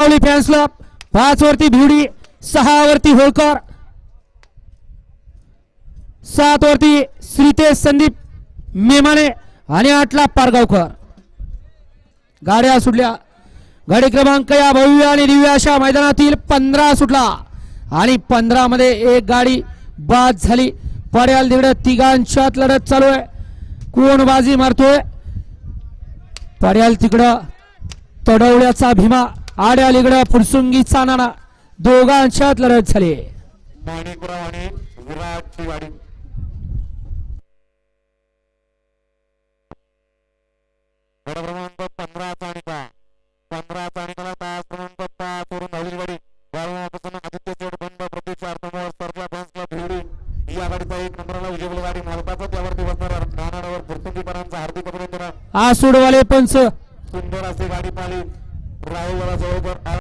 माऊली fans club पाच वरती भिवडी सहा वरती होळकर. सात वरती श्रीतेश संदीप मेमाने आणि आठला पारगावकर. गाड्या सुटल्या. गाडी क्रमांक या भव्य आणि दिव्य अशा मैदानातील पंधरा सुटला. आणि पंधरा मध्ये एक गाडी बाद झाली. पड्याल तिकडे तिघांच्यात लढत चालू आहे. कोण बाजी मारतोय? पड्याल तिकडं तडवल्याचा भीमा. आड्याल इकडं फुरसुंगीचा नाना दोघांच्यात लढत झाली. माणिकराव आणि गाडी गड क्रमांक तास क्रमांक पाच वरून गाडी. आदित्य चोट बंद प्रतीक्षा अर्थमोहर सरजा फॅन्स क्लब भिवडी या गाडीचा एक नंबरला गाडी मालकाचा. त्यावरती बसणार नानावर फुरसुंगीकरांचा हार्दिक अभिनंदन. आसुडवाले पंच. राहुल